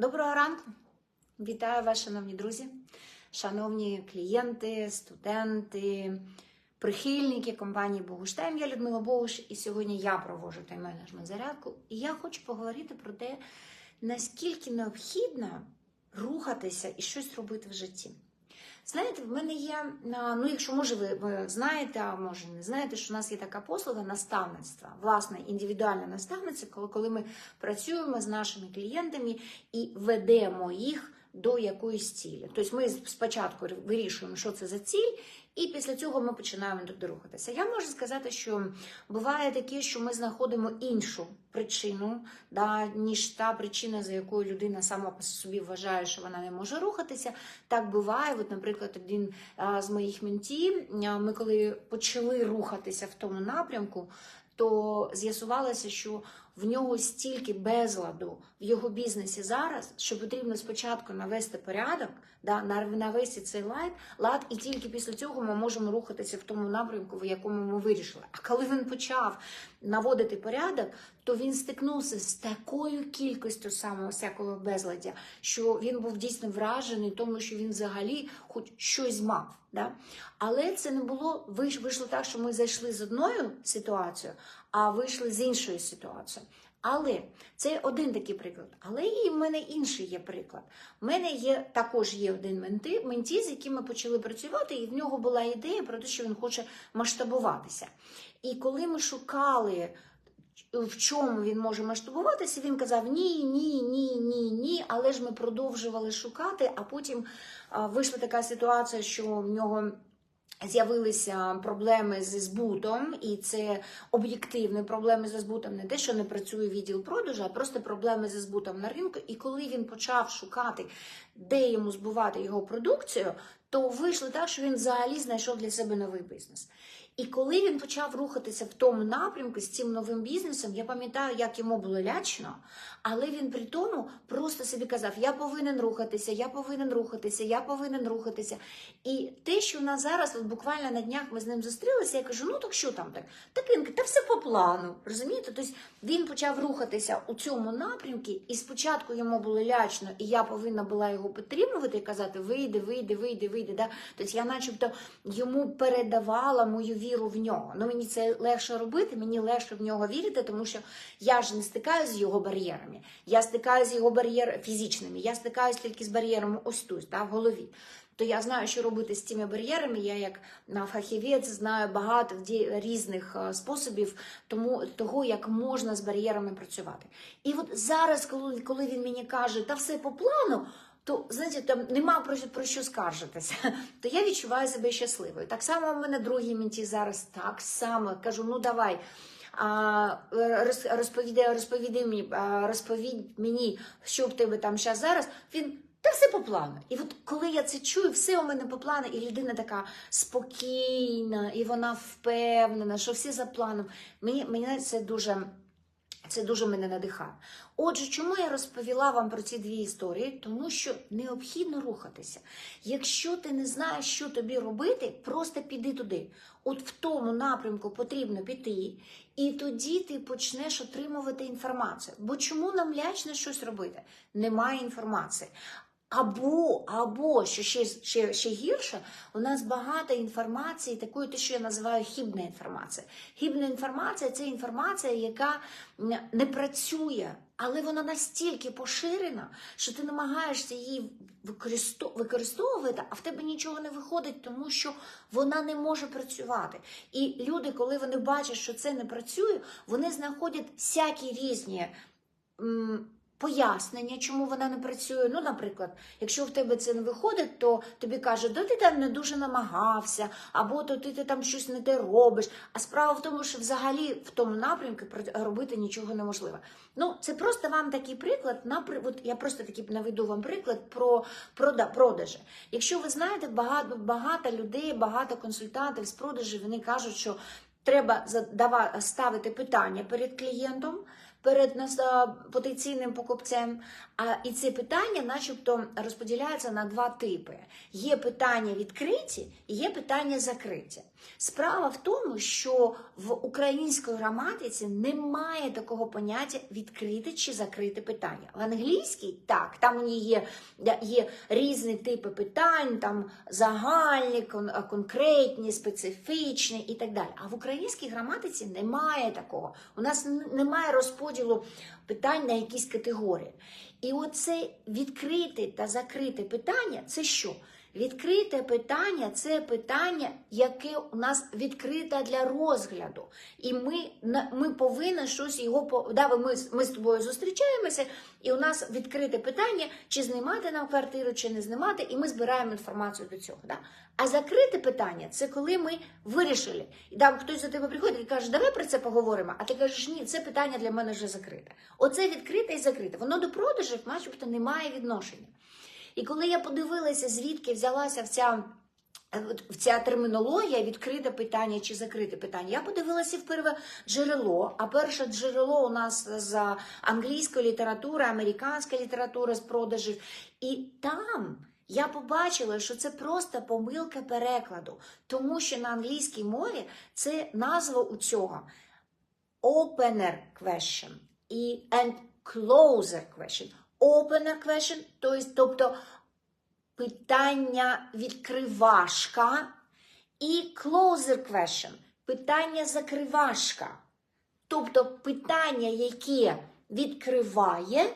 Доброго ранку! Вітаю вас, шановні друзі, шановні клієнти, студенти, прихильники компанії Богуштайм. Я Людмила Богуш, і сьогодні я проводжу тайм-менеджмент зарядку. І я хочу поговорити про те, наскільки необхідно рухатися і щось робити в житті. Знаєте, в мене є, ну якщо може ви, знаєте, а може не знаєте, що в нас є така послуга наставництва, власне, індивідуальне наставництво, коли ми працюємо з нашими клієнтами і ведемо їх до якоїсь цілі. Тобто ми спочатку вирішуємо, що це за ціль, і після цього ми починаємо туди рухатися. Я можу сказати, що буває таке, що ми знаходимо іншу причину, да, ніж та причина, за якою людина сама по собі вважає, що вона не може рухатися. Так буває. От, наприклад, один з моїх ментів, ми коли почали рухатися в тому напрямку, то з'ясувалося, що в нього стільки безладу в його бізнесі зараз, що потрібно спочатку навести порядок, да, навести цей лад, лад, і тільки після цього ми можемо рухатися в тому напрямку, в якому ми вирішили. А коли він почав наводити порядок, то він стикнувся з такою кількістю самого всякого безладдя, що він був дійсно вражений, тому що він взагалі хоч щось мав. Да? Але це не було вийшло так, що ми зайшли з одною ситуацією, а вийшли з іншою ситуацією. Але це один такий приклад. Але і в мене інший є приклад. У мене є також є один менти, менті, з яким ми почали працювати, і в нього була ідея про те, що він хоче масштабуватися. І коли ми шукали. В чому він може масштабуватися, він казав ні, ні, ні, ні, ні. Але ж ми продовжували шукати, а потім вийшла така ситуація, що в нього З'явилися проблеми зі збутом, і це об'єктивні проблеми зі збутом, не те, що не працює відділ продажу, а просто проблеми зі збутом на ринку. І коли він почав шукати, де йому збувати його продукцію, то вийшло так, що він взагалі знайшов для себе новий бізнес. І коли він почав рухатися в тому напрямку з цим новим бізнесом, я пам'ятаю, як йому було лячно, але він при тому просто собі казав: Я повинен рухатися, я повинен рухатися, я повинен рухатися. І те, що у нас зараз, от буквально на днях ми з ним зустрілися, я кажу: ну так що там так? Так він та все по плану. Розумієте? Тобто він почав рухатися у цьому напрямку, і спочатку йому було лячно, і я повинна була його підтримувати і казати: вийди, вийди, вийди, вийди. Да? Тобто я, начебто, йому передавала мою віру в нього. Ну мені це легше робити, мені легше в нього вірити, тому що я ж не стикаюся з його бар'єрами. Я стикаюся з його бар'єрами фізичними, я стикаюся тільки з бар'єрами ось тут, да, в голові. То я знаю, що робити з цими бар'єрами. Я, як фахівець, знаю багато різних способів тому, того, як можна з бар'єрами працювати. І от зараз, коли, коли він мені каже, та все по плану. То знаєте, там нема про, про що скаржитися, то я відчуваю себе щасливою. Так само в мене другі менті зараз так само кажу: ну давай. А, розповідай, розповідай мені, розповідь мені, що в тебе там зараз зараз. Він та все по плану. І от коли я це чую, все у мене по плану, і людина така спокійна, і вона впевнена, що все за планом. Мені мені це дуже. Це дуже мене надихає. Отже, чому я розповіла вам про ці дві історії? Тому що необхідно рухатися. Якщо ти не знаєш, що тобі робити, просто піди туди. От в тому напрямку потрібно піти, і тоді ти почнеш отримувати інформацію. Бо чому нам лячно щось робити? Немає інформації. Або, або що ще ще, ще гірше, у нас багато інформації, такої, те, що я називаю хібна інформація. Хібна інформація це інформація, яка не працює, але вона настільки поширена, що ти намагаєшся її використовувати, а в тебе нічого не виходить, тому що вона не може працювати. І люди, коли вони бачать, що це не працює, вони знаходять всякі різні. Пояснення, чому вона не працює. Ну, наприклад, якщо в тебе це не виходить, то тобі кажуть, да ти там не дуже намагався, або то ти, ти там щось не те робиш. А справа в тому, що взагалі в тому напрямку робити нічого неможливо. Ну, це просто вам такий приклад. От я просто такий наведу вам приклад про продажі. Якщо ви знаєте, багато багато людей, багато консультантів з продажі, вони кажуть, що треба ставити питання перед клієнтом перед потенційним покупцем. А і це питання, начебто, розподіляється на два типи: є питання відкриті і є питання закриті. Справа в тому, що в українській граматиці немає такого поняття відкрите чи закрите питання. В англійській так, там у є, є різні типи питань, там загальні, кон- конкретні, специфічні і так далі. А в українській граматиці немає такого. У нас немає розподілу питань на якісь категорії. І оце відкрите та закрите питання це що? Відкрите питання це питання, яке у нас відкрите для розгляду. І ми, ми повинні щось його да, ми, ми з тобою зустрічаємося, і у нас відкрите питання, чи знімати нам квартиру, чи не знімати, і ми збираємо інформацію до цього. Да? А закрите питання це коли ми вирішили. І там хтось до тебе приходить і каже, давай про це поговоримо. А ти кажеш, ні, це питання для мене вже закрите. Оце відкрите і закрите. Воно до продажів, начебто, не має відношення. І коли я подивилася, звідки взялася вця, е, ця термінологія, відкрите питання чи закрите питання, я подивилася в перве джерело. А перше джерело у нас з англійської літератури, американська література з продажів. І там я побачила, що це просто помилка перекладу, тому що на англійській мові це назва у цього opener question і and closer question. Opener question, тобто питання відкривашка, і closer question, питання закривашка. Тобто питання, яке відкриває,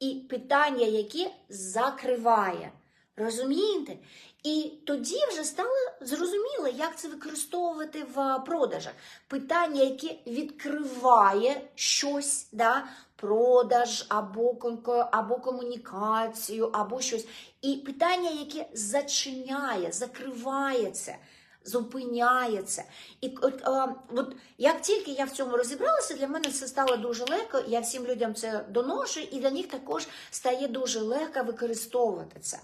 і питання, яке закриває. Розумієте? І тоді вже стало зрозуміло, як це використовувати в продажах. Питання, яке відкриває щось, да? продаж або, або комунікацію, або щось. І питання, яке зачиняє, закривається. Зупиняється. І от, а, от як тільки я в цьому розібралася, для мене це стало дуже легко. Я всім людям це доношу, і для них також стає дуже легко використовувати це.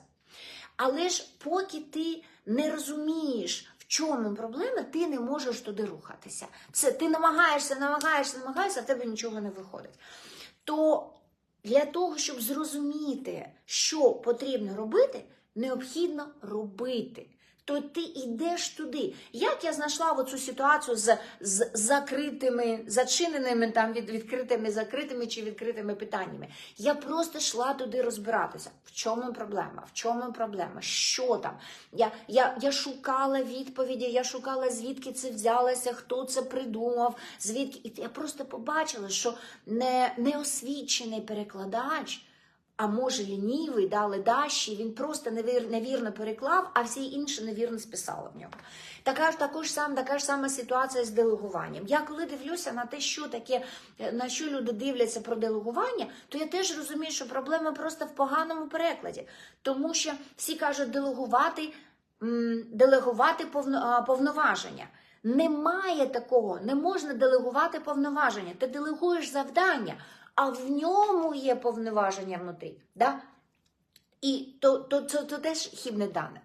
Але ж поки ти не розумієш, в чому проблема, ти не можеш туди рухатися. Це ти намагаєшся, намагаєшся, намагаєшся, а в тебе нічого не виходить. То для того, щоб зрозуміти, що потрібно робити, необхідно робити. То ти йдеш туди. Як я знайшла оцю ситуацію з, з закритими, зачиненими там від відкритими, закритими чи відкритими питаннями? Я просто йшла туди розбиратися. В чому проблема? В чому проблема? Що там? Я, я, я шукала відповіді, я шукала, звідки це взялося, хто це придумав, звідки. І я просто побачила, що не, неосвічений перекладач. А може лінівий, да, ледащий, він просто невір, невірно переклав, а всі інші невірно списали в нього. Така ж також сам, така ж сама ситуація з делегуванням. Я коли дивлюся на те, що таке, е, на що люди дивляться про делегування, то я теж розумію, що проблема просто в поганому перекладі. Тому що всі кажуть делегувати, делегувати повно, повноваження. Немає такого, не можна делегувати повноваження. Ти делегуєш завдання, а в ньому є повноваження внутрі. Да? І то, то, то, то теж хібне дане.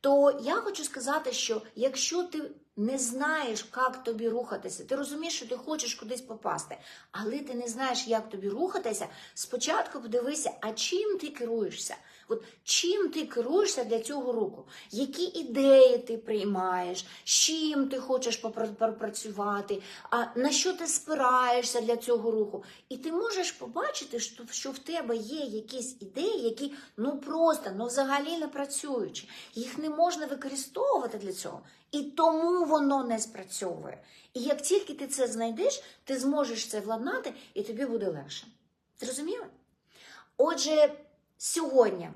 То я хочу сказати, що якщо ти не знаєш, як тобі рухатися, ти розумієш, що ти хочеш кудись попасти, але ти не знаєш, як тобі рухатися, спочатку подивися, а чим ти керуєшся? От чим ти керуєшся для цього руху? Які ідеї ти приймаєш, з чим ти хочеш попра- попрацювати, а на що ти спираєшся для цього руху? І ти можеш побачити, що в тебе є якісь ідеї, які ну просто ну взагалі не працюючі. Їх не можна використовувати для цього. І тому воно не спрацьовує. І як тільки ти це знайдеш, ти зможеш це владнати, і тобі буде легше. Зрозуміли? Отже, сьогодні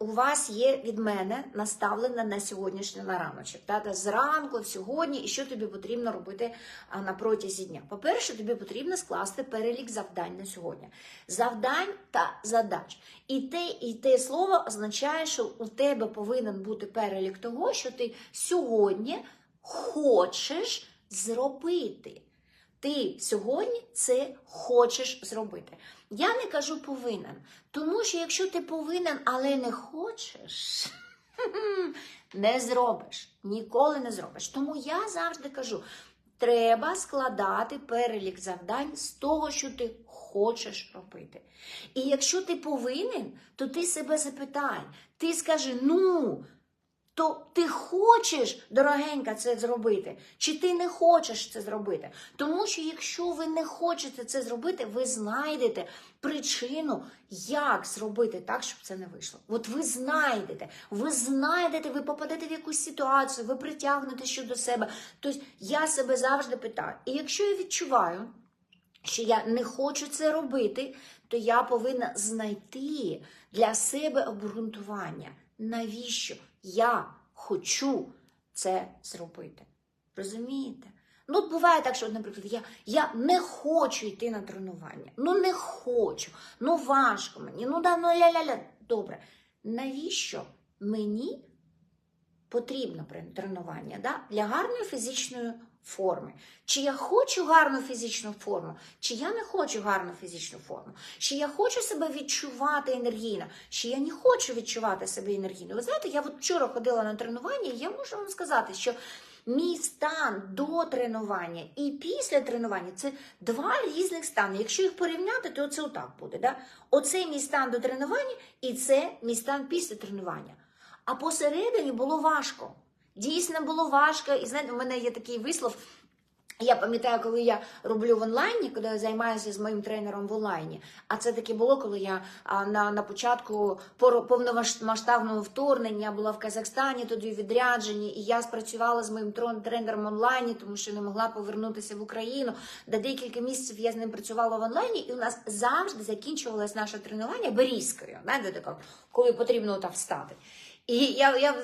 у вас є від мене наставлена на сьогоднішній на раночок. Та, зранку, сьогодні, і що тобі потрібно робити на протязі дня. По-перше, тобі потрібно скласти перелік завдань на сьогодні. Завдань та задач. І те, і те слово означає, що у тебе повинен бути перелік того, що ти сьогодні хочеш зробити. Ти сьогодні це хочеш зробити. Я не кажу повинен, тому що якщо ти повинен, але не хочеш, не зробиш. Ніколи не зробиш. Тому я завжди кажу: треба складати перелік завдань з того, що ти хочеш робити. І якщо ти повинен, то ти себе запитай. Ти скажи, ну. То ти хочеш, дорогенька, це зробити, чи ти не хочеш це зробити? Тому що якщо ви не хочете це зробити, ви знайдете причину, як зробити так, щоб це не вийшло. От ви знайдете, ви знайдете, ви попадете в якусь ситуацію, ви притягнете що до себе. Тобто я себе завжди питаю. І якщо я відчуваю, що я не хочу це робити, то я повинна знайти для себе обґрунтування, навіщо я хочу це зробити. Розумієте? Ну, от буває так, що, наприклад, я, я не хочу йти на тренування. Ну, не хочу, ну важко мені, ну да, ну ля-ля-ля. Добре. Навіщо мені потрібно тренування да? для гарної фізичної форми. Чи я хочу гарну фізичну форму, чи я не хочу гарну фізичну форму, чи я хочу себе відчувати енергійно, чи я не хочу відчувати себе енергійно. Ви знаєте, я от вчора ходила на тренування, і я можу вам сказати, що мій стан до тренування і після тренування це два різних стани. Якщо їх порівняти, то це отак буде. Да? Оце мій стан до тренування, і це мій стан після тренування. А посередині було важко. Дійсно було важко. І знаєте, у мене є такий вислов. Я пам'ятаю, коли я роблю в онлайні, коли я займаюся з моїм тренером в онлайні. А це таке було, коли я на, на початку повномасштабного вторгнення була в Казахстані, тоді відряджені, і я спрацювала з моїм тренером онлайні, тому що не могла повернутися в Україну. До декілька місяців я з ним працювала в онлайні, і у нас завжди закінчувалось наше тренування берізкою. Коли потрібно там встати. І я, я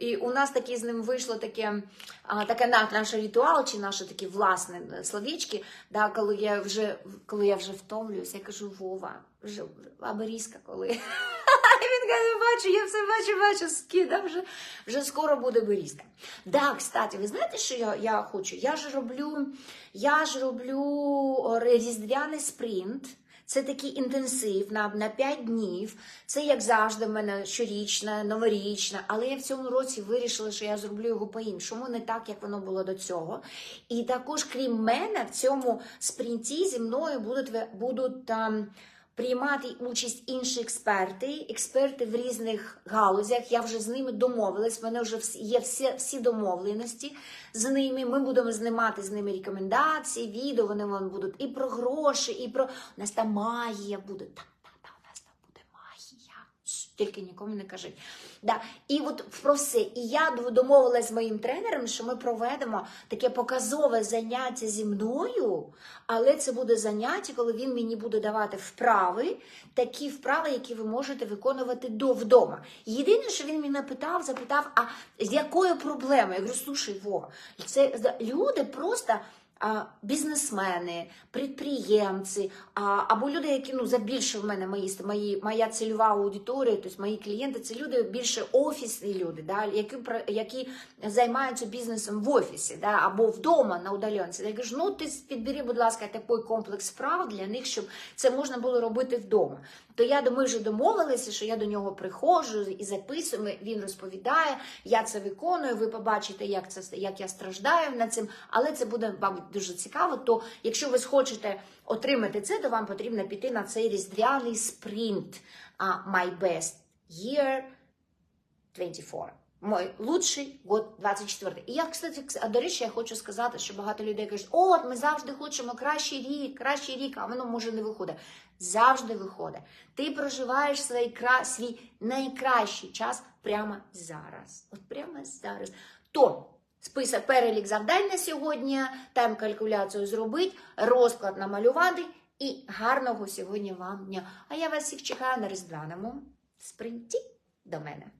і у нас таке з ним вийшло таке, а, таке на- наш ритуал, чи наше таке власне е, словечки, да, коли я вже коли я вже втомлююся, я кажу, Вова, вже а берізка коли. Він каже, бачу, я все бачу, бачу, скида, вже, вже скоро буде берізка. Да, кстати, ви знаєте, що я, я хочу? Я ж роблю, я ж роблю різдвяний спринт. Це такий інтенсив на, на 5 днів. Це, як завжди, в мене щорічна, новорічна. Але я в цьому році вирішила, що я зроблю його по-іншому, не так, як воно було до цього. І також, крім мене, в цьому спринті зі мною будуть, будуть там. Приймати участь інші експерти, експерти в різних галузях. Я вже з ними домовилась. в мене вже є всі, всі домовленості з ними. Ми будемо знімати з ними рекомендації, відео. Вони вам будуть і про гроші, і про у нас там магія буде. Так, так, так, у нас там буде магія. Шш, Тільки нікому не кажіть. Да. І от про все. І я домовилась з моїм тренером, що ми проведемо таке показове заняття зі мною, але це буде заняття, коли він мені буде давати вправи, такі вправи, які ви можете виконувати до вдома. Єдине, що він мене питав, запитав, а з якою проблемою? Я говорю, слушай, Вова, це люди просто. Бізнесмени, підприємці, або люди, які ну за більше в мене мої, мої моя цільова аудиторія, тобто мої клієнти, це люди більше офісні люди, да, які які займаються бізнесом в офісі, да, або вдома на удаленці. Я кажу, ну ти підбери, будь ласка, такий комплекс справ для них, щоб це можна було робити вдома. То я ми вже домовилися, що я до нього приходжу і записую. Він розповідає, я це виконую. Ви побачите, як це як я страждаю над цим, але це буде, мабуть, дуже цікаво. То якщо ви хочете отримати це, то вам потрібно піти на цей різдвяний спринт My Best Year 24. Мой лучший год 24. І я, кстати, до речі, я хочу сказати, що багато людей кажуть, от ми завжди хочемо кращий рік, кращий рік, а воно може не виходить. Завжди виходить. Ти проживаєш свій, свій найкращий час прямо зараз. От прямо зараз. То список перелік завдань на сьогодні, тайм-калькуляцію зробити, розклад намалювати і гарного сьогодні вам дня. А я вас всіх чекаю на різдвяному спринті до мене.